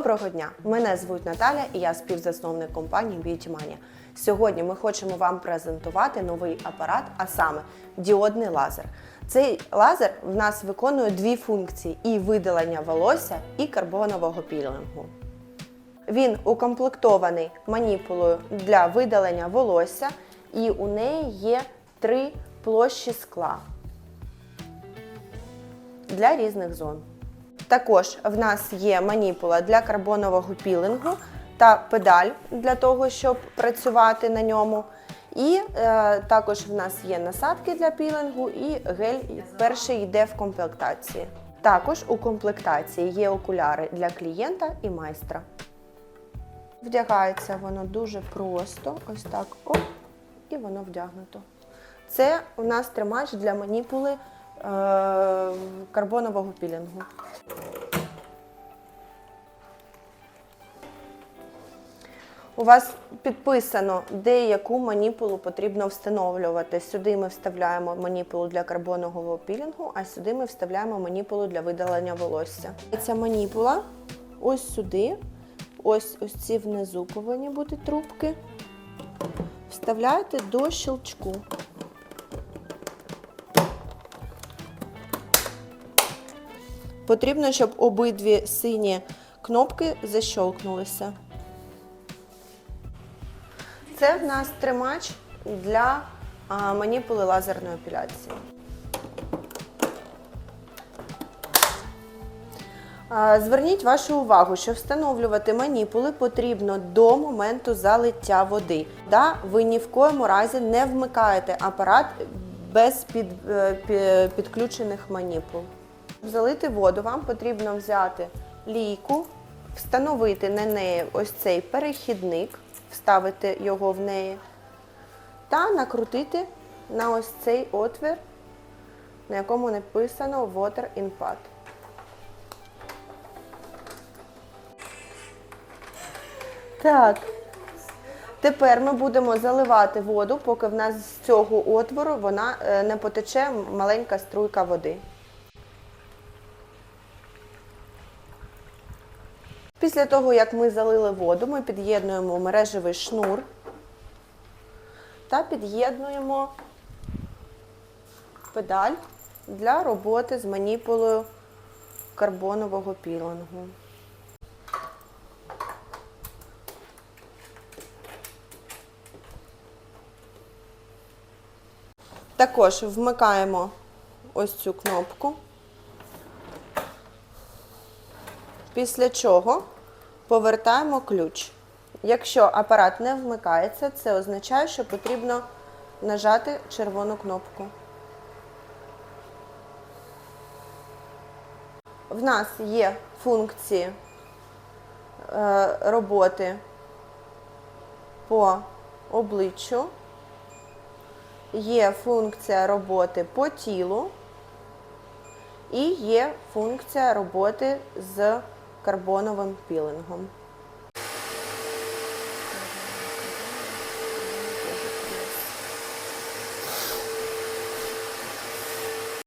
Доброго дня! Мене звуть Наталя і я співзасновник компанії Beauty Mania. Сьогодні ми хочемо вам презентувати новий апарат, а саме діодний лазер. Цей лазер в нас виконує дві функції: і видалення волосся, і карбонового пілінгу. Він укомплектований маніпулою для видалення волосся, і у неї є три площі скла для різних зон. Також в нас є маніпула для карбонового пілингу та педаль для того, щоб працювати на ньому. І е, також в нас є насадки для пілингу і гель перший йде в комплектації. Також у комплектації є окуляри для клієнта і майстра. Вдягається воно дуже просто, ось так, оп, і воно вдягнуто. Це у нас тримач для маніпули карбонового пілінгу. У вас підписано, де яку маніпулу потрібно встановлювати. Сюди ми вставляємо маніпулу для карбонового пілінгу, а сюди ми вставляємо маніпулу для видалення волосся. Ця маніпула ось сюди, ось ось ці внизу повинні бути трубки. Вставляєте до щелчку. Потрібно, щоб обидві сині кнопки защолкнулися. Це в нас тримач для маніпули лазерної епіляції. Зверніть вашу увагу, що встановлювати маніпули потрібно до моменту залиття води. Да, ви ні в коєму разі не вмикаєте апарат без під, е, підключених маніпул. Залити воду, вам потрібно взяти лійку, встановити на неї ось цей перехідник, вставити його в неї та накрутити на ось цей отвір, на якому написано Water in Так. Тепер ми будемо заливати воду, поки в нас з цього отвору вона е, не потече маленька струйка води. Після того, як ми залили воду, ми під'єднуємо мережевий шнур та під'єднуємо педаль для роботи з маніпулою карбонового пілингу. Також вмикаємо ось цю кнопку. Після чого повертаємо ключ. Якщо апарат не вмикається, це означає, що потрібно нажати червону кнопку. В нас є функції е, роботи по обличчю, є функція роботи по тілу і є функція роботи з карбоновим пілингом.